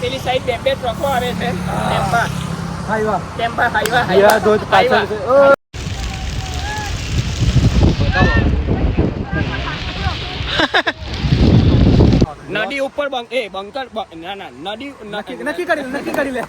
પેલી સાઈડ બે બે ટ્રકો આવે છે ટેમ્પા હાઈવા ટેમ્પા હાઈવા હાઈવા ધોધ પાછળ છે. ઓ! નદી ઉપર બંક એ બંકર ના ના નદી નક્કી નક્કી કરી નક્કી કરી લે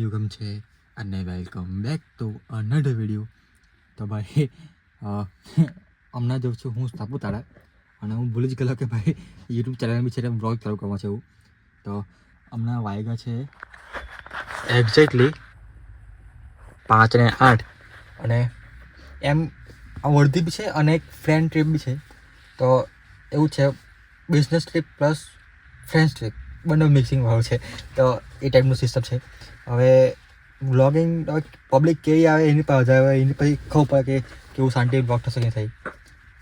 યુગમ છે અને welcome back to another video તો ભાઈ હમણાં જાઉં છું હું સાપુતારા અને હું ભૂલી જ ગયેલો કે ભાઈ યુટ્યુબ ચેનલ બી છે બ્લોગ ચાલુ કરવા છે એવું. તો હમણાં વાયગા છે એક્ઝેક્ટલી પાંચ ને આઠ. અને એમ વર્ધી બી છે અને એક ફ્રેન્ડ ટ્રીપ બી છે. તો એવું છે business trip plus friend trip બંને મિક્સિંગ વાળું છે. તો એ ટાઈપનું સિસ્ટમ છે. હવે વ્લોગિંગ પબ્લિક કેવી આવે એની પાસે હવે એની પછી ખબર પડે કે કેવું શાંતિ બ્લોગ થશે કે થાય.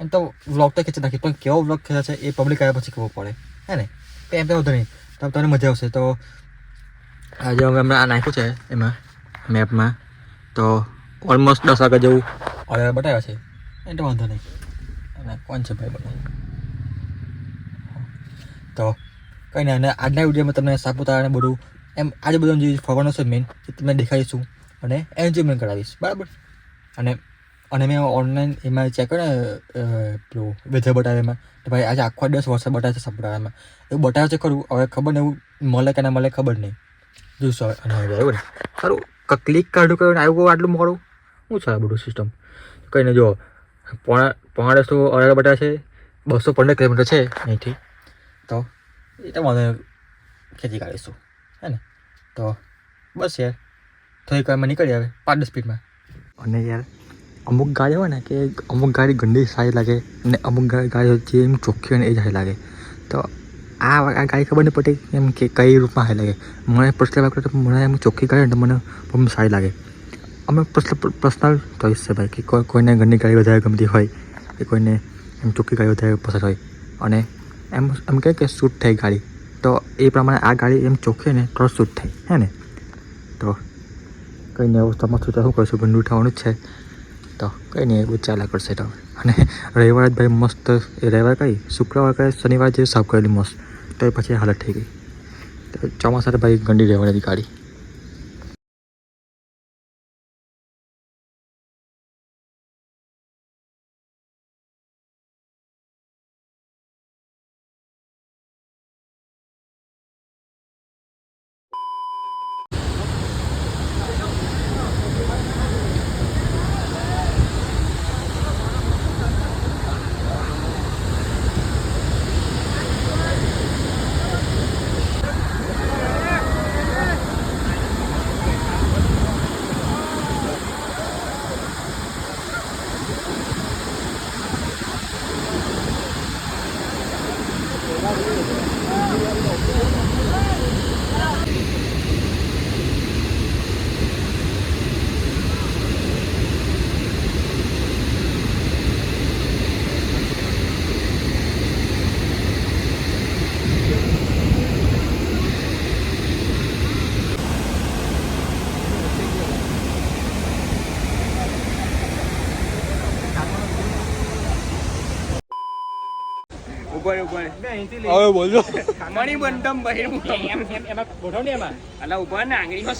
એમ તો વ્લોગ તો ખેંચી નાખી પણ કેવો વ્લોગ ખેંચે છે એ પબ્લિક આવ્યા પછી ખબર પડે. હે ને? તો એમ તો વધુ નહીં. તો તમને મજા આવશે. તો આજે અમે હમણાં આ નાખ્યું છે એમાં મેપમાં તો ઓલમોસ્ટ દસ વાગ્યા જેવું ઓર્ડર બતાવ્યા છે. એ તો વાંધો નહીં. અને કોણ છે ભાઈ બધા તો કંઈ નહીં અને આજના વિડીયોમાં તમને સાપુતારા ને બધું, એમ આજે બધું જે ફરવાનું છે મેઇન એ તમને દેખાડીશું અને એન્જોયમેન્ટ કરાવીશ, બરાબર? અને અને મેં ઓનલાઈન એમાં ચેક કર્યો પેલું વેધર બટાવેમાં તો ભાઈ આજે આખો દસ વરસાદ બટાવે છે સાપુતારામાં. એવું બટાવે છે ખરું, હવે ખબર નહીં એવું મળે કે ના મળે ખબર નહીં. જોઈશું હવે, અને બરાબર સારું ક્લિક કાઢું કર્યું આવ્યું આટલું મોડું? શું છે બધું સિસ્ટમ કંઈ નહીં જો પોણા પોણા દસ તો અઢાર બટા છે, બસો પંદર કિલોમીટર છે અહીંથી. તો એ તો ખેતી કાઢીશું હે ને તો બસ યાર થોડીક વારમાં નીકળી આવે પાંચ દસ અને યાર અમુક ગાડી હોય ને કે અમુક ગાડી ગંદી સારી લાગે અને અમુક ગાડી જે એમ ચોખ્ખી હોય ને એ સારી લાગે તો આ આ ગાડી ખબર નહીં પડતી એમ કે કઈ રૂપમાં સારી લાગે મને પર્સનલ વાત તો મને એમ ચોખ્ખી ગાડી મને પણ સારી લાગે અમે પર્સનલ પર્સનલ ચોઈસ છે ભાઈ કે કોઈ કોઈને ગંદી ગાડી વધારે ગમતી હોય કે કોઈને એમ ચોખ્ખી ગાડી વધારે પસંદ હોય અને એમ એમ કહે કે શૂટ થઈ ગાડી. તો એ પ્રમાણે આ ગાડી એમ ચોખે ને તો શૂટ થઈ, હે ને? તો કંઈ નહીં એવું શું તો શું કરશું ગંદુ થવાનું જ છે. તો કંઈ નહીં એવું ચાલ્યા કરશે તો. અને રવિવાર જ ભાઈ મસ્ત, એ રવિવાર કઈ? શુક્રવાર કઈ શનિવાર જે સાફ કરેલી મસ્ત. તો એ પછી હાલત થઈ ગઈ. તો ચોમાસા ભાઈ ગંડી રહેવાની ગાડી ઉપર ઉપર હવે બોલજો મણી બંધમ ભાઈ. એમ એમ એમાં ગોઠવ ને એમાં? એટલે ઉપર ને આંગળીમાં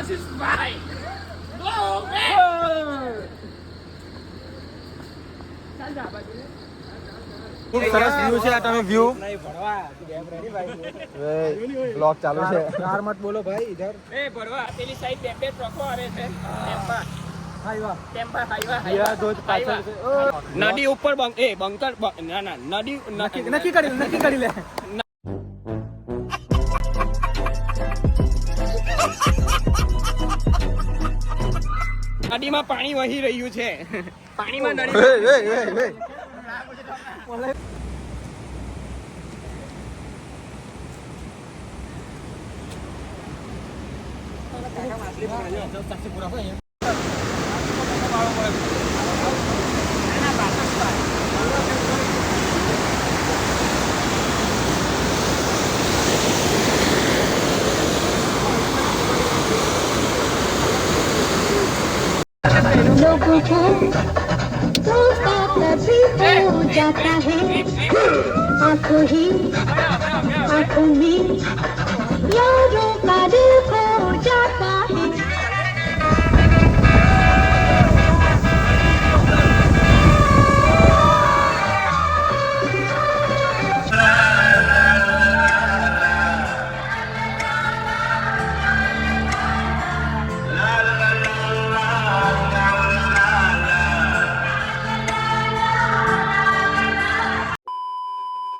લા ગોઠવ લઈ. versus man! ખૂબ સરસ વ્યૂ છે આ તમે વ્યૂ બ્લોગ ચાલુ છે. યાર મત બોલો ભાઈ ઇધર એ ભરવા પેલી સાઈડ બે બે ટ્રકો આવે છે. નદી ઉપર બંક એ બંકર ના ના નદી નક્કી કરી નક્કી કરી લે. નદીમાં પાણી વહી રહ્યું છે. પાણીમાં નદી लोगों को रोता तभी हो जाता है आंखों ही आंखों में यारों का दिल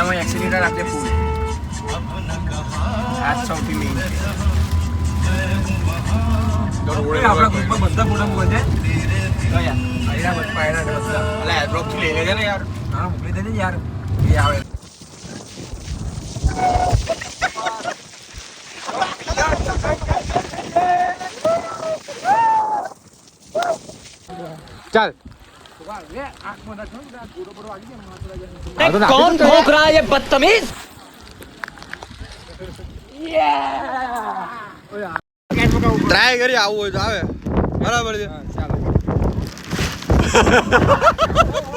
પહેલામાં એક્સિલેટર આપજે ફૂલ આ સૌથી મેઇન આપણા ગ્રુપમાં બધા ફોટા મૂકે છે. હા મોકલી દેજે યાર. એ આવે. ચાલ. कौन ठोक रहा है ये बदतमीज ટ્રાય કરી આવું હોય તો આવે બરાબર છે ચાલો